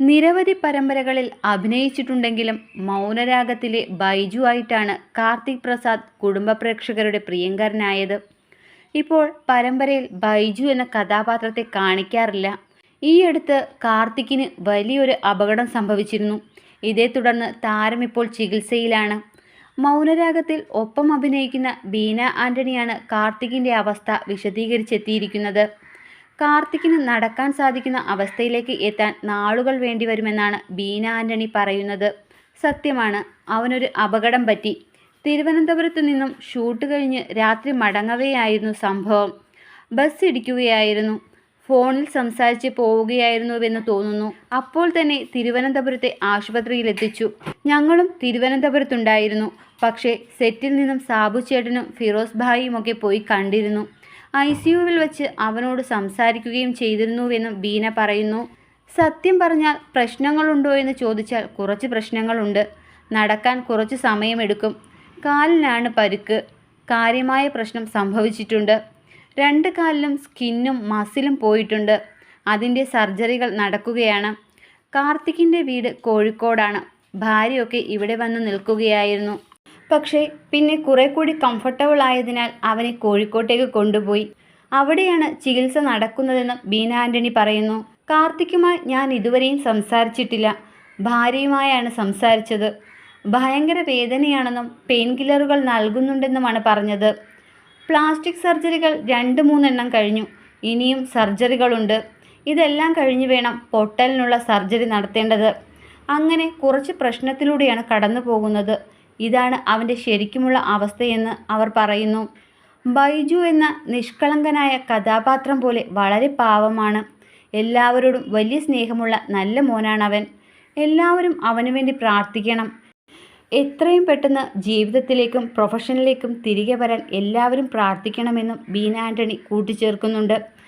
നിരവധി പരമ്പരകളിൽ അഭിനയിച്ചിട്ടുണ്ടെങ്കിലും മൗനരാഗത്തിലെ ബൈജു ആയിട്ടാണ് കാർത്തിക് പ്രസാദ് കുടുംബ പ്രേക്ഷകരുടെ പ്രിയങ്കരനായത്. ഇപ്പോൾ പരമ്പരയിൽ ബൈജു എന്ന കഥാപാത്രത്തെ കാണിക്കാറില്ല. ഈ അടുത്ത് കാർത്തിക്കിന് വലിയൊരു അപകടം സംഭവിച്ചിരുന്നു. ഇതേ തുടർന്ന് താരം ഇപ്പോൾ ചികിത്സയിലാണ്. മൗനരാഗത്തിൽ ഒപ്പം അഭിനയിക്കുന്ന ബീന ആന്റണിയാണ് കാർത്തികിന്റെ അവസ്ഥ വിശദീകരിച്ചെത്തിയിരിക്കുന്നത്. കാർത്തിക്കിന് നടക്കാൻ സാധിക്കുന്ന അവസ്ഥയിലേക്ക് എത്താൻ നാളുകൾ വേണ്ടി വരുമെന്നാണ് ബീന ആന്റണി പറയുന്നത്. സത്യമാണ് അവനൊരു അപകടം പറ്റി. തിരുവനന്തപുരത്തു നിന്നും ഷൂട്ട് കഴിഞ്ഞ് രാത്രി മടങ്ങവെയായിരുന്നു സംഭവം. ബസ് ഇടിക്കുകയായിരുന്നു. ഫോണിൽ സംസാരിച്ച് പോവുകയായിരുന്നുവെന്ന് തോന്നുന്നു. അപ്പോൾ തന്നെ തിരുവനന്തപുരത്തെ ആശുപത്രിയിലെത്തിച്ചു. ഞങ്ങളും തിരുവനന്തപുരത്തുണ്ടായിരുന്നു. പക്ഷേ സെറ്റിൽ നിന്നും സാബു ചേട്ടനും ഫിറോസ് ഭായിയുമൊക്കെ പോയി കണ്ടിരുന്നു. ഐ സിയുവിൽ വെച്ച് അവനോട് സംസാരിക്കുകയും ചെയ്തിരുന്നുവെന്നും ബീന പറയുന്നു. സത്യം പറഞ്ഞാൽ പ്രശ്നങ്ങളുണ്ടോ എന്ന് ചോദിച്ചാൽ കുറച്ച് പ്രശ്നങ്ങളുണ്ട്. നടക്കാൻ കുറച്ച് സമയമെടുക്കും. കാലിനാണ് പരുക്ക്. കാര്യമായ പ്രശ്നം സംഭവിച്ചിട്ടുണ്ട്. രണ്ട് കാലിലും സ്കിന്നും മസിലും പോയിട്ടുണ്ട്. അതിന്റെ സർജറികൾ നടക്കുകയാണ്. കാർത്തിക്കിന്റെ വീട് കോഴിക്കോടാണ്. ഭാര്യയൊക്കെ ഇവിടെ വന്ന് നിൽക്കുകയായിരുന്നു. പക്ഷേ പിന്നെ കുറെ കൂടി കംഫർട്ടബിൾ ആയതിനാൽ അവനെ കോഴിക്കോട്ടേക്ക് കൊണ്ടുപോയി. അവിടെയാണ് ചികിത്സ നടക്കുന്നതെന്ന് ബീന ആന്റണി പറയുന്നു. കാർത്തിക്കുമായി ഞാൻ ഇതുവരെയും സംസാരിച്ചിട്ടില്ല. ഭാര്യയുമായാണ് സംസാരിച്ചത്. ഭയങ്കര വേദനയാണെന്നും പെയിൻ കില്ലറുകൾ നൽകുന്നുണ്ടെന്നുമാണ് പറഞ്ഞത്. പ്ലാസ്റ്റിക് സർജറികൾ രണ്ട് മൂന്നെണ്ണം കഴിഞ്ഞു. ഇനിയും സർജറികളുണ്ട് ഇതെല്ലാം കഴിഞ്ഞ് വേണം പൊട്ടലിനുള്ള സർജറി നടത്തേണ്ടത്. അങ്ങനെ കുറച്ച് പ്രശ്നത്തിലൂടെയാണ് കടന്നു പോകുന്നത് ഇതാണ് അവന്റെ ശരിക്കുമുള്ള അവസ്ഥയെന്ന് അവർ പറയുന്നു. ബൈജു എന്ന നിഷ്കളങ്കനായ കഥാപാത്രം പോലെ വളരെ പാവമാണ്. എല്ലാവരോടും വലിയ സ്നേഹമുള്ള നല്ല മോനാണവൻ. എല്ലാവരും അവനു വേണ്ടി പ്രാർത്ഥിക്കണം. എത്രയും പെട്ടെന്ന് ജീവിതത്തിലേക്കും പ്രൊഫഷനിലേക്കും തിരികെ വരാൻ എല്ലാവരും പ്രാർത്ഥിക്കണമെന്നും ബീന ആന്റണി കൂട്ടിച്ചേർക്കുന്നുണ്ട്.